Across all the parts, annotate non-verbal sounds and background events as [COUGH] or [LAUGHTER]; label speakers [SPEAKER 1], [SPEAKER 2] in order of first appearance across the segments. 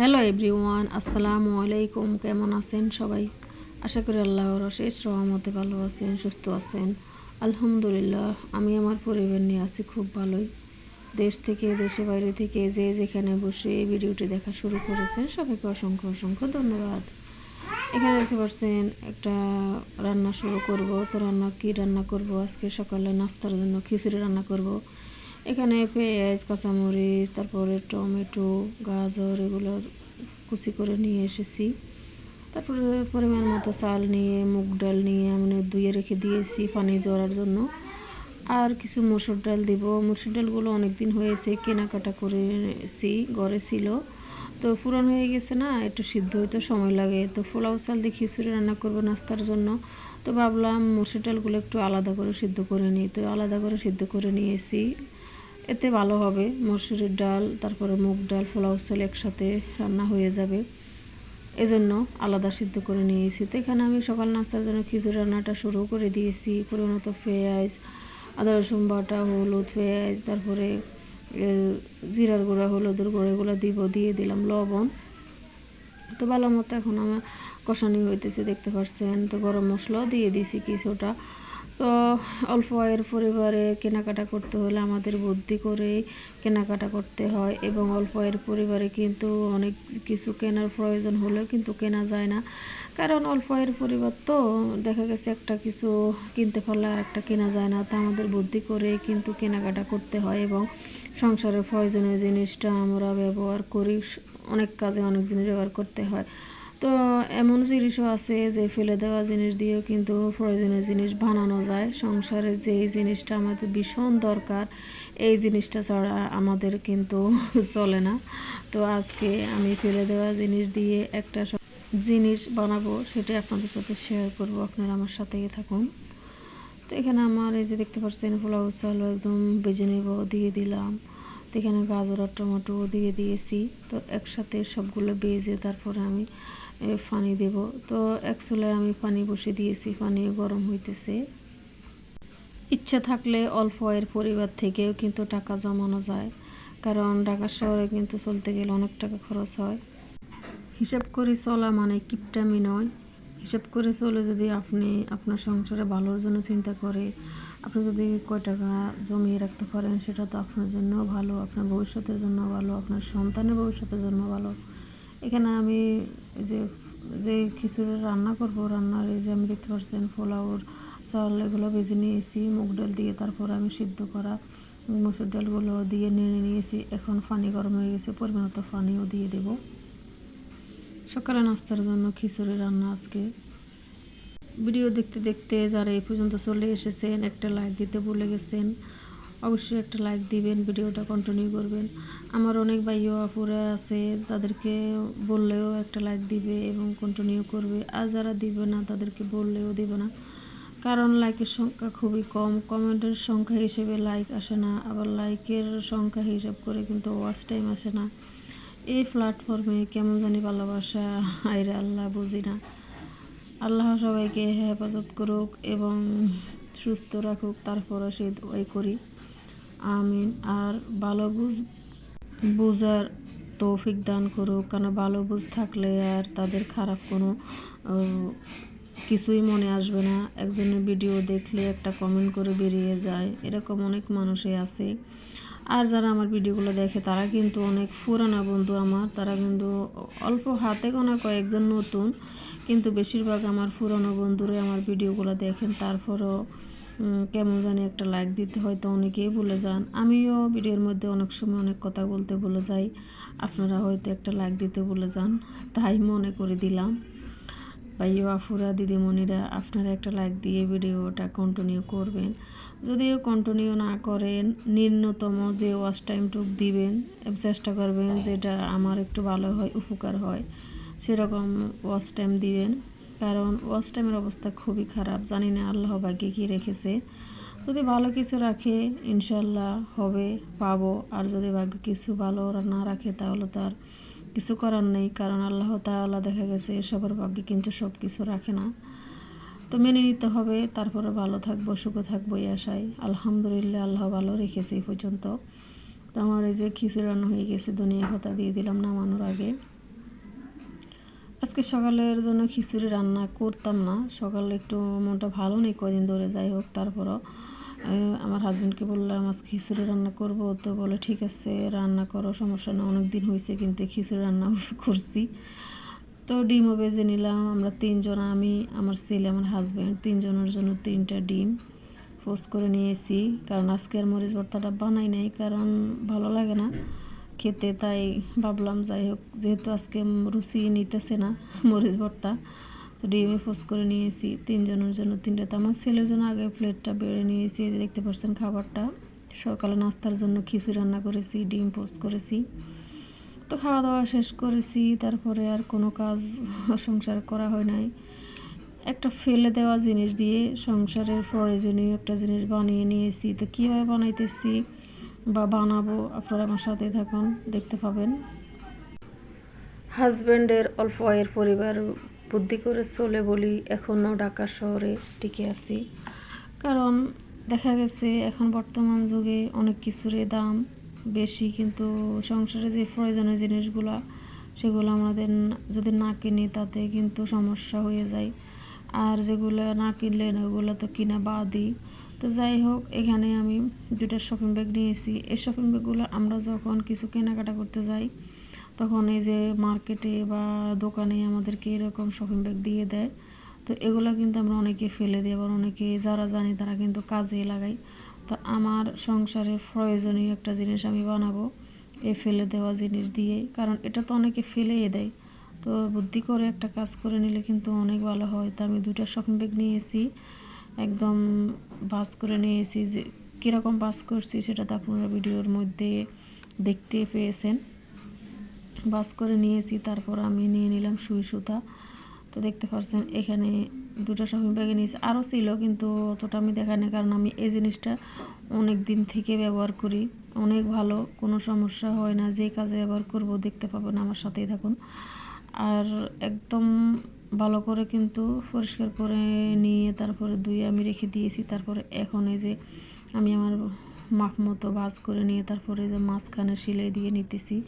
[SPEAKER 1] Hello everyone, আসসালামু আলাইকুম। কেমন আছেন সবাই? আশা করি আল্লাহর শেষ রহমতে ভালো আছেন, সুস্থ আছেন। আলহামদুলিল্লাহ, আমি আমার পরিবার নিয়ে আছি খুব ভালোই। দেশ থেকে দেশে বাইরে থেকে যে যেখানে বসে এই ভিডিওটি দেখা শুরু করেছেন, সবাইকে অসংখ্য অসংখ্য ধন্যবাদ। এখানে দেখতে পাচ্ছেন, একটা রান্না শুরু করব। তো রান্না, কি রান্না করব? আজকে সকালে নাস্তার জন্য খিচুড়ি রান্না করব। এখানে পেঁয়াজ, কাঁচামরিচ, তারপরে টমেটো, গাজর এগুলো কুচি করে নিয়ে এসেছি। তারপরে পরিমাণ মতো চাল নিয়ে, মুগ ডাল নিয়ে আমি ধুয়ে রেখে দিয়েছি পানি জড়ার জন্য। আর কিছু মসুর ডাল দিব। মসুর ডালগুলো অনেক দিন হয়েছে, কেনাকাটা করেছি, ঘরে ছিল। তো পুরন হয়ে গেছে না, একটু সিদ্ধ হইতে সময় লাগে। তো পোলাও চাল দিয়ে খিচুড়ি রান্না করব নাস্তার জন্য। তো ভাবলাম মসুর ডালগুলো একটু আলাদা করে সিদ্ধ করে নিই। তো আলাদা করে সিদ্ধ করে নিয়েছি। এতে ভালো হবে। মসুরের ডাল, তারপরে মুগ ডাল, পোলাও চাল একসাথে রান্না হয়ে যাবে। এজন্য আলাদা সিদ্ধ করে নিয়েছি। তো এখানে আমি সকাল নাস্তার জন্য খিচুড়ি রান্নাটা শুরু করে দিয়েছি। পরিমাণত পেঁয়াজ, আদা, রসুন, বাটা, হলুদ, পেঁয়াজ, তারপরে জিরার গুঁড়া, হলুদের গুঁড়া, এগুলো দিব, দিয়ে দিলাম লবণ। তো ভালো মতো এখন আমার কষানি হইতেছে, দেখতে পাচ্ছেন তো গরম মশলাও দিয়ে দিয়েছি কিছুটা। তো অল্প আয়ের পরিবারে কেনাকাটা করতে হলে আমাদের বুদ্ধি করে কেনাকাটা করতে হয় এবং অল্প আয়ের পরিবারে কিন্তু অনেক কিছু কেনার প্রয়োজন হলেও কিন্তু কেনা যায় না। কারণ অল্প আয়ের পরিবার তো দেখা গেছে একটা কিছু কিনতে পারলে আর একটা কেনা যায় না। তা আমাদের বুদ্ধি করে কিন্তু কেনাকাটা করতে হয় এবং সংসারের প্রয়োজনীয় জিনিসটা আমরা ব্যবহার করি, অনেক কাজে অনেক জিনিস ব্যবহার করতে হয়। তো এমন জিনিসও আছে যে ফেলে দেওয়া জিনিস দিয়েও কিন্তু প্রয়োজনীয় জিনিস বানানো যায়। সংসারে যে জিনিসটা আমাদের ভীষণ দরকার, এই জিনিসটা ছাড়া আমাদের কিন্তু [LAUGHS] চলে না। তো আজকে আমি ফেলে দেওয়া জিনিস দিয়ে একটা জিনিস বানাবো সেটা আপনাদের সাথে শেয়ার করব। আপনারা আমার সাথেই থাকুন। তো এখানে আমার এই যে দেখতে পাচ্ছেন, পোলাও চালও একদম বেজে নেব, দিয়ে দিলাম। তো এখানে গাজর আর টমেটো দিয়ে দিয়েছি। তো একসাথে সবগুলো বেজে তারপরে আমি পানি দেব। তো এক চুলায় আমি পানি বসে দিয়েছি, পানি গরম হইতেছে। ইচ্ছা থাকলে অল্প এর পরিবার থেকেও কিন্তু টাকা জমানো যায়, কারণ ঢাকা শহরে কিন্তু চলতে গেলে অনেক টাকা খরচ হয়। হিসাব করে চলা মানে কিপটামি নয়। হিসাব করে চলে যদি আপনি আপনার সংসারে ভালোর জন্য চিন্তা করে, আপনি যদি কয় টাকা জমিয়ে রাখতে পারেন, সেটা তো আপনার জন্য ভালো, আপনার ভবিষ্যতের জন্য ভালো, আপনার সন্তানের ভবিষ্যতের জন্য ভালো। এখানে আমি যে যে খিচুড়ি রান্না করব, রান্নার এই যে আমি দেখতে পাচ্ছেন পোলাওর চাল, এগুলো ভেজে নিয়েছি, মুগ ডাল দিয়ে তারপর আমি সিদ্ধ করা মসুর ডালগুলো দিয়ে নেড়ে নিয়েছি। এখন পানি গরম হয়ে গেছে, পরিমাণ পানিও দিয়ে দেব। সকালে নাস্তার জন্য খিচুড়ি রান্না আজকে। ভিডিও দেখতে দেখতে যারা এই পর্যন্ত চলে এসেছেন, একটা লাইক দিতে ভুলে গেছেন। অবশ্যই একটা লাইক দিবেন, ভিডিওটা কন্টিনিউ করবেন। আমার অনেক ভাইও, আপুরা আছে, তাদেরকে বললেও একটা লাইক দিবে এবং কন্টিনিউ করবে। আর যারা দিবে না, তাদেরকে বললেও দিবে না। কারণ লাইকের সংখ্যা খুবই কম। কমেন্টের সংখ্যা হিসেবে লাইক আসে না। আবার লাইকের সংখ্যা হিসাব করে কিন্তু ওয়াচ টাইম আসে না। এই প্ল্যাটফর্মে কেমন জানি ভালোবাসা, আইরে আল্লাহ বুঝি না। আল্লাহ সবাইকে হেফাজত করুক এবং সুস্থ রাখুক তারপরে সে ওই করি। আমিন, আর ভালো বুঝ, বুঝার তৌফিক দান করুক। কারণ ভালো বুঝ থাকলে আর তাদের খারাপ কোনো কিছুই মনে আসবে না। একজনের ভিডিও দেখলে একটা কমেন্ট করে বেরিয়ে যায়। এরকম অনেক মানুষই আছে। আর যারা আমার ভিডিওগুলো দেখে, তারা কিন্তু অনেক পুরানা বন্ধু আমার। তারা কিন্তু অল্প হাতে গোনা কয়েকজন নতুন। কিন্তু বেশিরভাগ আমার পুরনো বন্ধুরাই আমার ভিডিওগুলো দেখেন। তারপরও কেমন জানি একটা লাইক দিতে হয়তো অনেকেই ভুলে যান। আমিও ভিডিওর মধ্যে অনেক সময় অনেক কথা বলতে ভুলে যাই। আপনারা হয়তো একটা লাইক দিতে ভুলে যান, তাই মনে করে দিলাম। ভাইও আফুরা দিদিমণিরা, আপনারা একটা লাইক দিয়ে ভিডিওটা কন্টিনিউ করবেন। যদিও কন্টিনিউ না করেন ন্যূনতম যে ওয়াচ টাইমটুক দিবেন চেষ্টা করবেন যেটা আমার একটু ভালো হয়, উপকার হয়, সেরকম ওয়াচ টাইম দিবেন। কারণ ওয়াচ টাইমের অবস্থা খুবই খারাপ। জানি না আল্লাহ ভাগ্যে কী রেখেছে। যদি ভালো কিছু রাখে ইনশাল্লাহ হবে, পাবো। আর যদি ভাগ্য কিছু ভালো না রাখে, তাহলে তার কিছু করার নেই। কারণ আল্লাহ তাল্লাহ দেখা গেছে সবার ভাগ্যে কিন্তু সব কিছু রাখে না। তো মেনে নিতে হবে, তারপরে ভালো থাকব, সুখে থাকব এই আশায়। আলহামদুলিল্লাহ, আল্লাহ ভালো রেখেছে এই পর্যন্ত। তো আমার এই যে খিচুড়ি রান্না হয়ে গেছে দুনিয়া পাতা দিয়ে দিলাম নামানোর আগে। আজকে সকালের জন্য খিচুড়ি রান্না করতাম না। সকালে একটু মনটা ভালো নেই কদিন ধরে যাই হোক, তারপরও আমার হাজব্যান্ডকে বললাম, আজকে খিচুড়ি রান্না করব। তো বলে, ঠিক আছে, রান্না করো, সমস্যা না। অনেক দিন হয়েছে কিন্তু খিচুড়ি রান্না [LAUGHS] করছি। তো ডিমও বেজে নিলাম, আমরা তিনজন, আমি, আমার ছেলে, আমার হাজব্যান্ড তিনজনের জন্য তিনটা ডিম পোস্ট করে নিয়েছি। কারণ আজকে আর মরিচ ভর্তাটা বানাই নাই, কারণ ভালো লাগে না। খেতে, তাই ভাবলাম যাই হোক, যেহেতু আজকে রুচি নিতেছে না [LAUGHS] মরিচ ভর্তা, তো ডিমে পোস্ট করে নিয়েছি তিনজনের জন্য তিনটা। তো আমার ছেলের জন্য আগে প্লেটটা বেড়ে নিয়েছি দেখতে পাচ্ছেন খাবারটা। সকালে নাস্তার জন্য খিচুড়ি রান্না করেছি, ডিম পোস্ট করেছি। তো খাওয়া দাওয়া শেষ করেছি, তারপরে আর কোনো কাজ [LAUGHS] সংসার করা হয় নাই। একটা ফেলে দেওয়া জিনিস দিয়ে সংসারের প্রয়োজনীয় একটা জিনিস বানিয়ে নিয়েছি। তো কীভাবে বানাইতেছি? বা বানাবো আপনারা আমার সাথে থাকুন দেখতে পাবেন। হাজব্যান্ডের অল্প আয়ের পরিবার বুদ্ধি করে চলে বলি এখনও ঢাকা শহরে টিকে আছি। কারণ দেখা গেছে এখন বর্তমান যুগে অনেক কিছুরই দাম বেশি কিন্তু সংসারে যে প্রয়োজনীয় জিনিসগুলো সেগুলো আমাদের যদি না কিনি তাতে কিন্তু সমস্যা হয়ে যায়। আর যেগুলো না কিনলেন ওগুলো তো কিনা বাদই। তো যাই হোক, এখানে আমি দুইটা শপিং ব্যাগ নিয়েছি। এই শপিং ব্যাগগুলো আমরা যখন কিছু কেনাকাটা করতে যাই, তখন এই যে মার্কেটে বা দোকানে আমাদেরকে এরকম শপিং ব্যাগ দিয়ে দেয়। তো এগুলো কিন্তু আমরা অনেকে ফেলে দিই আবার অনেকে যারা জানি তারা কিন্তু কাজে লাগাই তো আমার সংসারে প্রয়োজনীয় একটা জিনিস আমি বানাবো, এই ফেলে দেওয়া জিনিস দিয়ে। কারণ এটা তো অনেকে ফেলেই দেয়। তো বুদ্ধি করে একটা কাজ করে নিলে কিন্তু অনেক ভালো হয়। তো আমি দুইটা শপিং ব্যাগ নিয়েছি। একদম বাস করে নিয়েছি যে, কীরকম বাস করছি সেটা তো আপনারা ভিডিওর মধ্যে দেখতে পেয়েছেন। বাস করে নিয়েছি, তারপর আমি নিয়ে নিলাম সুই সুতা। তো দেখতে পাচ্ছেন এখানে দুটো শপিং ব্যাগে নিয়েছি। আরও ছিল, কিন্তু অতটা আমি দেখাই না কারণ আমি এই জিনিসটা অনেক দিন থেকে ব্যবহার করি। অনেক ভালো, কোনো সমস্যা হয় না, যে কাজে ব্যবহার করব, দেখতে পাবেন আমার সাথেই থাকুন। আর একদম ভালো করে কিন্তু পরিষ্কার করে নিয়ে তারপরে ধুয়ে আমি রেখে দিয়েছি। তারপরে এখন এই যে আমি আমার মাপ মতো ভাজ করে নিয়ে তারপরে যে মাঝখানে সিলাই দিয়ে নিতেছি।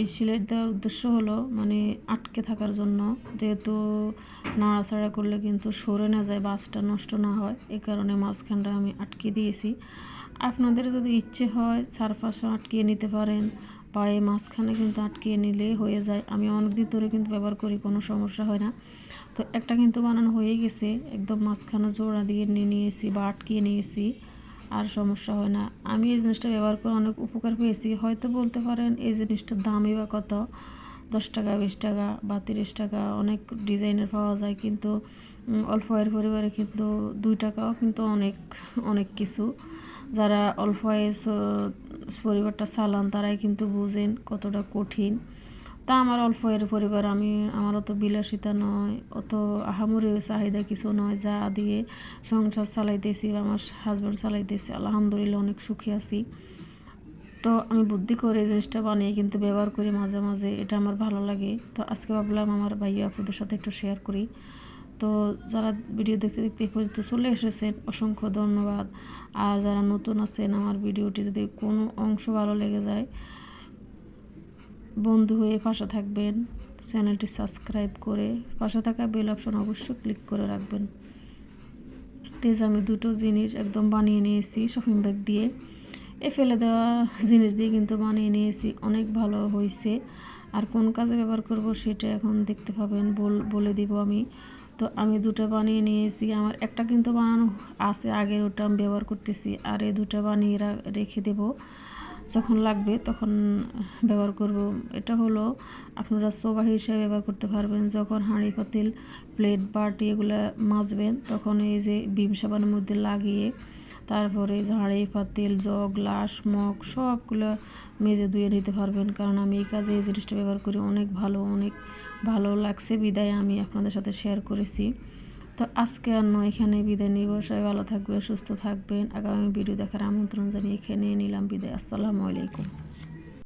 [SPEAKER 1] এই সিলাই দেওয়ার উদ্দেশ্য হলো মানে আটকে থাকার জন্য, যেহেতু নাড়াচাড়া করলে কিন্তু সরে না যায় বাসটা নষ্ট না হয়, এ কারণে মাঝখানটা আমি আটকে দিয়েছি। আপনাদের যদি ইচ্ছে হয় চারপাশে আটকিয়ে নিতে পারেন এই মাঝখানে কিন্তু আটকিয়ে নিলে হয়ে যায়। আমি অনেক দিন ধরে কিন্তু ব্যবহার করি, কোনো সমস্যা হয় না। তো একটা কিন্তু বানানো হয়ে গেছে, একদম মাঝখানে জোড়া দিয়ে নিয়ে নিয়েছি বা আটকিয়ে নিয়েছি, আর সমস্যা হয় না। আমি এই জিনিসটা ব্যবহার করে অনেক উপকার পেয়েছি। হয়তো বলতে পারেন এই জিনিসটার দামই বা কত দশ টাকা, বিশ টাকা বা তিরিশ টাকা অনেক ডিজাইনের পাওয়া যায় কিন্তু অল্প আয়ের পরিবারে কিন্তু দুই টাকাও কিন্তু অনেক অনেক কিছু। যারা অল্প আয়ের পরিবারটা চালান তারাই কিন্তু বুঝেন কতটা কঠিন। তা আমার অল্প আয়ের পরিবার, আমি আমার অত বিলাসিতা নয়, অত আহামরি চাহিদা কিছু নয়, যা দিয়ে সংসার চালাইতেছি বা আমার হাজব্যান্ড চালাইতেছি, আলহামদুলিল্লাহ অনেক সুখী আছি। তো আমি বুদ্ধি করে জিনিসটা বানিয়ে কিন্তু ব্যবহার করি মাঝে মাঝে, এটা আমার ভালো লাগে। তো আজকে ভাবলাম আমার ভাইয়া আপুদের সাথে একটু শেয়ার করি। তো যারা ভিডিও দেখতে দেখতে পর্যন্ত চলে এসেছেন, অসংখ্য ধন্যবাদ। আর যারা নতুন আছেন, আমার ভিডিওটি যদি কোনো অংশ ভালো লেগে যায়, বন্ধু হয়ে পাশে থাকবেন। চ্যানেলটি সাবস্ক্রাইব করে পাশে থাকা বেল অপশন অবশ্যই ক্লিক করে রাখবেন। তেজ, আমি দুটো জিনিস একদম বানিয়ে নিয়েছি শপিং ব্যাগ দিয়ে। এ ফেলে দেওয়া জিনিস দিয়ে কিন্তু বানিয়ে নিয়েছি। অনেক ভালো হয়েছে আর কোন কাজে ব্যবহার করব সেটা এখন দেখতে পাবেন। বল, বলে দিব আমি। তো আমি দুটো বানিয়ে নিয়েছি। আমার একটা কিন্তু বানানো আছে, আগের ওটা আমি ব্যবহার করতেছি। আর এই দুটো বানিয়ে রেখে দেব। যখন লাগবে তখন ব্যবহার করব। এটা হলো আপনারা সোবা হিসেবে ব্যবহার করতে পারবেন। যখন হাঁড়ি, পাতিল, প্লেট, বাটি এগুলো মাজবেন, তখন এই যে বিম সাবানের মধ্যে লাগিয়ে তারপরে ঝাড়ে, পাতিল, জগ গ্লাস মগ, সবগুলো মেজে ধুয়ে নিতে পারবেন। কারণ আমি এই কাজে এই জিনিসটা ব্যবহার করি, অনেক ভালো অনেক ভালো লাগছে। বিদায় আমি আপনাদের সাথে শেয়ার করেছি। তো আজকে আর নয়, এখানে বিদায় নিব। সবাই ভালো থাকবে সুস্থ থাকবেন। আগামী ভিডিও দেখার আমন্ত্রণ জানিয়ে এখানে নিলাম বিদায়। আসসালামু আলাইকুম।